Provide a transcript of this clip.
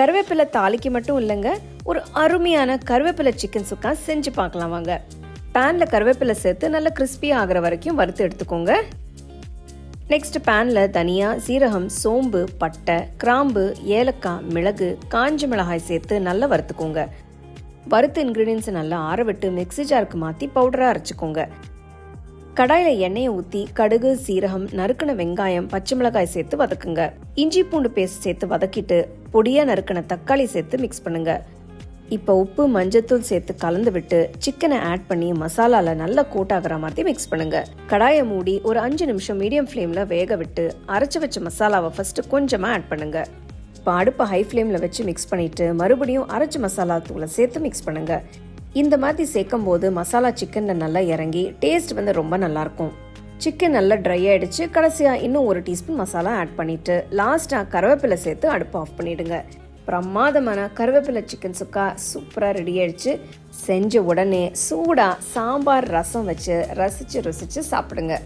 கருவேப்பிலை தாளிக்கு மட்டும் இல்லைங்க ஒரு அருமையான கருவேப்பிலை சிக்கன் சுக்கா செஞ்சு பார்க்கலாம் வாங்க. பேனில் கருவேப்பிலை சேர்த்து நல்லா கிறிஸ்பி ஆகிற வரைக்கும் வறுத்து எடுத்துக்கோங்க. நெக்ஸ்ட் பேனில் தனியா சீரகம் சோம்பு பட்டை கிராம்பு ஏலக்காய் மிளகு காஞ்ச மிளகாய் சேர்த்து நல்லா வறுத்துக்கோங்க. வறுத்த இன்க்ரீடியன்ஸை நல்லா ஆற விட்டு மிக்ஸி ஜாருக்கு மாற்றி பவுடராக அரைச்சிக்கோங்க. கடாயில் எண்ணெயை ஊற்றி கடுகு சீரகம் நறுக்கின வெங்காயம் பச்சை மிளகாய் சேர்த்து வதக்குங்க. இஞ்சி பூண்டு பேஸ்ட் சேர்த்து வதக்கிட்டு பொடியாக நறுக்கின தக்காளி சேர்த்து மிக்ஸ் பண்ணுங்க. இப்போ உப்பு மஞ்சத்தூள் சேர்த்து கலந்து விட்டு சிக்கனை ஆட் பண்ணி மசாலால நல்லா கோட் ஆகிற மாதிரி மிக்ஸ் பண்ணுங்க. கடாயை மூடி ஒரு அஞ்சு நிமிஷம் மீடியம் ஃப்ளேமில் வேக விட்டு அரைச்சு வச்ச மசாலாவை ஃபர்ஸ்ட் கொஞ்சமாக ஆட் பண்ணுங்க. இப்போ அடுப்பை ஹை ஃப்ளேமில் வச்சு மிக்ஸ் பண்ணிட்டு மறுபடியும் அரைச்சி மசாலா தூளை சேர்த்து மிக்ஸ் பண்ணுங்கள் இந்த மாதிரி சேர்க்கும் போது மசாலா சிக்கனில் நல்லா இறங்கி டேஸ்ட் வந்து ரொம்ப நல்லாயிருக்கும். சிக்கன் நல்லா ட்ரை ஆயிடுச்சு. கடைசியாக இன்னும் ஒரு டீஸ்பூன் மசாலா ஆட் பண்ணிவிட்டு லாஸ்ட்டாக கருவேப்பிலை சேர்த்து அடுப்பு ஆஃப் பண்ணிவிடுங்க பிரமாதமான கருவேப்பிலை சிக்கன் சுக்கா சூப்பராக ரெடி ஆயிடுச்சு. செஞ்ச உடனே சூடாக சாம்பார் ரசம் வச்சு ரசித்து ருசித்து சாப்பிடுங்க.